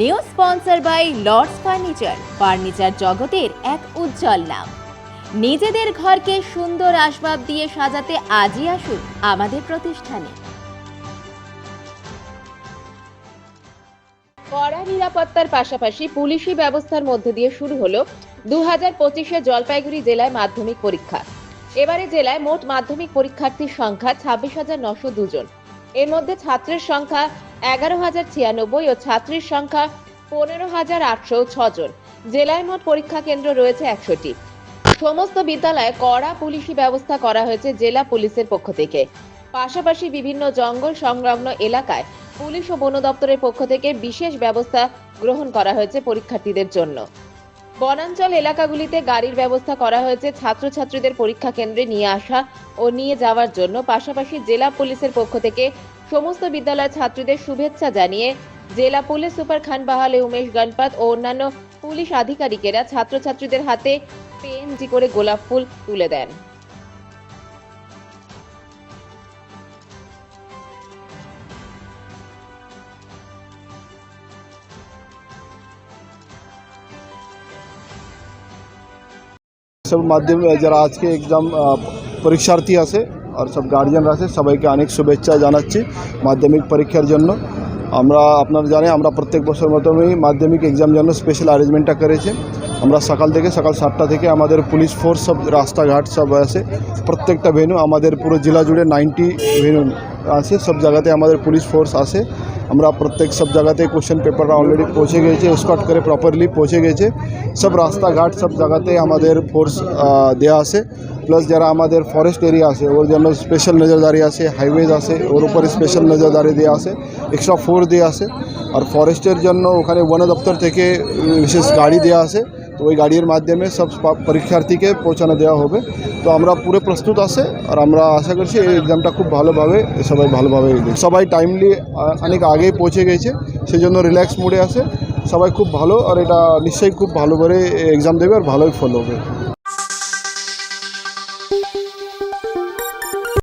New sponsor by Lords furniture. Furniture জগতের এক উজ্জ্বল নাম। নিজেদের ঘরকে সুন্দর আসবাব দিয়ে সাজাতে আজই আসুন আমাদের প্রতিষ্ঠানে। কড়া নিরাপত্তার পাশাপাশি পুলিশি ব্যবস্থার মধ্যে দিয়ে শুরু হলো দু হাজার পঁচিশে জলপাইগুড়ি জেলায় মাধ্যমিক পরীক্ষা। এবারে জেলায় মোট মাধ্যমিক পরীক্ষার্থীর সংখ্যা ছাব্বিশ হাজার নশো দুজন। এর মধ্যে ছাত্রের সংখ্যা এগারো হাজার ছিয়ানব্বই ও ছাত্রীর সংখ্যা পনেরো হাজার আটশো ছজন জেলায় মোট পরীক্ষা কেন্দ্র রয়েছে একশোটি। সমস্ত বিদ্যালয়ে কড়া পুলিশি ব্যবস্থা করা হয়েছে জেলা পুলিশের পক্ষ থেকে। পাশাপাশি বিভিন্ন জঙ্গল সংলগ্ন এলাকায় পুলিশ ও বন দপ্তরের পক্ষ থেকে বিশেষ ব্যবস্থা গ্রহণ করা হয়েছে পরীক্ষার্থীদের জন্য। বনাঞ্চল এলাকাগুলিতে গাড়ির ব্যবস্থা করা হয়েছে, ছাত্রছাত্রীদের পরীক্ষা কেন্দ্রে নিয়ে আসা ও নিয়ে যাওয়ার জন্য। পাশাপাশি জেলা পুলিশের পক্ষ থেকে সমস্ত বিদ্যালয়ের ছাত্রীদের শুভেচ্ছা জানিয়ে জেলা পুলিশ সুপার খান বাহালে, উমেশ গণপাত ও অন্যান্য পুলিশ আধিকারিকেরা ছাত্রছাত্রীদের হাতে পেএনজি করে গোলাপ ফুল তুলে দেন। সব মাধ্যমে যারা আজকে এক্সাম পরীক্ষার্থী আছে আর সব গার্জিয়ানরা আছে সবাইকে অনেক শুভেচ্ছা জানাচ্ছি মাধ্যমিক পরীক্ষার জন্য আমরা আপনারা জানেন আমরা প্রত্যেক বছর মতনই মাধ্যমিক এক্সাম জন্য স্পেশাল অ্যারেঞ্জমেন্টটা করেছি আমরা সকাল থেকে সকাল সাতটা থেকে আমাদের পুলিশ ফোর্স সব রাস্তাঘাট সব আছে প্রত্যেকটা ভেনু আমাদের পুরো জেলা জুড়ে নাইনটি ভেনু আছে সব জায়গাতে আমাদের পুলিশ ফোর্স আছে আমরা প্রত্যেক সব জায়গাতে কোশ্চেন পেপাররা অলরেডি পৌঁছে গেছে স্কট করে প্রপারলি পৌঁছে গেছে সব রাস্তাঘাট সব জায়গাতে আমাদের ফোর্স দেওয়া আছে প্লাস যারা আমাদের ফরেস্ট এরিয়া আছে ওর জন্য স্পেশাল নজরদারি আছে হাইওয়েজ আছে ওর উপরে স্পেশাল নজরদারি দেওয়া আছে এক্সট্রা ফোর্স দেওয়া আছে আর ফরেস্টের জন্য ওখানে বন দপ্তর থেকে উম, বিশেষ গাড়ি দেওয়া আছে তো ওই গাড়ির মাধ্যমে সব পরীক্ষার্থীকে পৌঁছানো দেওয়া হবে। তো আমরা পুরো প্রস্তুত আছে আর আমরা আশা করছি এই এক্সামটা খুব ভালোভাবে সবাই ভালোভাবে সবাই টাইমলি অনেক আগেই পৌঁছে গেছে সেই জন্য রিল্যাক্স মুডে আছে। সবাই খুব ভালো আর এটা নিশ্চয়ই খুব ভালো করে এক্সাম দেবে আর ভালোই ফল হবে।